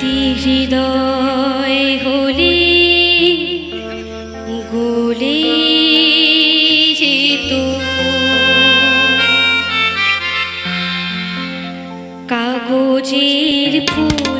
সত্যি হৃদয় হলি গলে কাগজের ফুল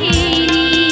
为你。